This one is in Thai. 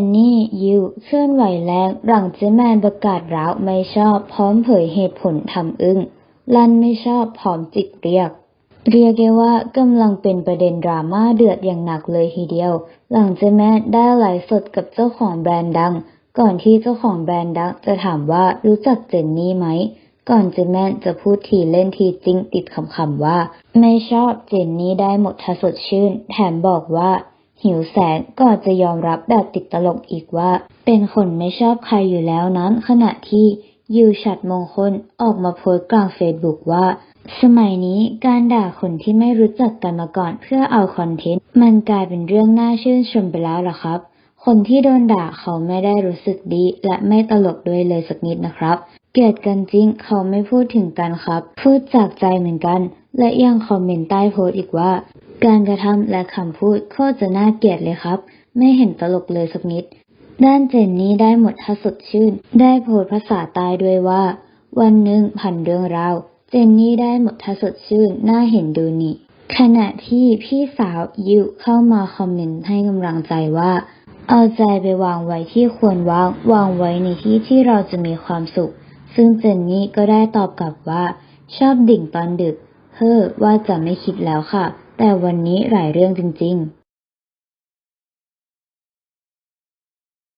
นนี่ยิวเคลื่อนไหวแรงหลังเจแมนประกาศร้าวไม่ชอบพร้อมเผยเหตุผลทำอึ้งลันไม่ชอบพร้อมจิกเรียก เรียกได้ว่ากำลังเป็นประเด็นดราม่าเดือดอย่างหนักเลยทีเดียว หลังเจแมนได้ไลฟ์สดกับเจ้าของแบรนด์ดัง ก่อนที่เจ้าของแบรนด์ดังจะถามว่ารู้จักเจนนี่ไหม ก่อนเจแมนจะพูดทีเล่นทีจริงติดคำๆว่า ไม่ชอบเจนนี่ได้หมดถ้าสดชื่น แถมบอกว่า หิวแสงก่อนจะยอมรับแบบติดตลกอีกว่า เป็นคนไม่ชอบใครอยู่แล้วนั้น ขณะที่ยิวฉัดมงคลออกมาโพสต์กลางเฟซบุ๊กว่า สมัยนี้การด่าคนที่ไม่รู้จักกันมาก่อนเพื่อเอาคอนเทนต์ มันกลายเป็นเรื่องน่าชื่นชมไปแล้วล่ะครับ คนที่โดนด่าเขาไม่ได้รู้สึกดี และไม่ตลกด้วยเลยสักนิดนะครับ เกลียดกันจริงเขาไม่พูดถึงกันครับ พูดจากใจเหมือนกัน และยังคอมเมนต์ใต้โพสต์อีกว่า การกระทำและคำพูดโคตรจะน่าเกลียดเลยครับ ไม่เห็นตลกเลยสักนิด ด้านเจนนี่ได้หมดถ้าสดชื่น ได้โพสภาษาใต้ด้วยว่า วันหนึ่งผ่านเรื่องราว เจนนี่ได้หมดถ้าสดชื่น น่าเห็นดูนี่ ขณะที่พี่สาวยิวเข้ามาคอมเมนต์ให้กำลังใจว่า เอาใจไปวางไว้ที่ควรวาง วางไว้ในที่ที่เราจะมีความสุข ซึ่งเจนนี่ก็ได้ตอบกลับว่า ชอบดิ่งตอนดึก เฮ้อว่าจะไม่คิดแล้วค่ะ แต่วันนี้หลายเรื่องจริงๆ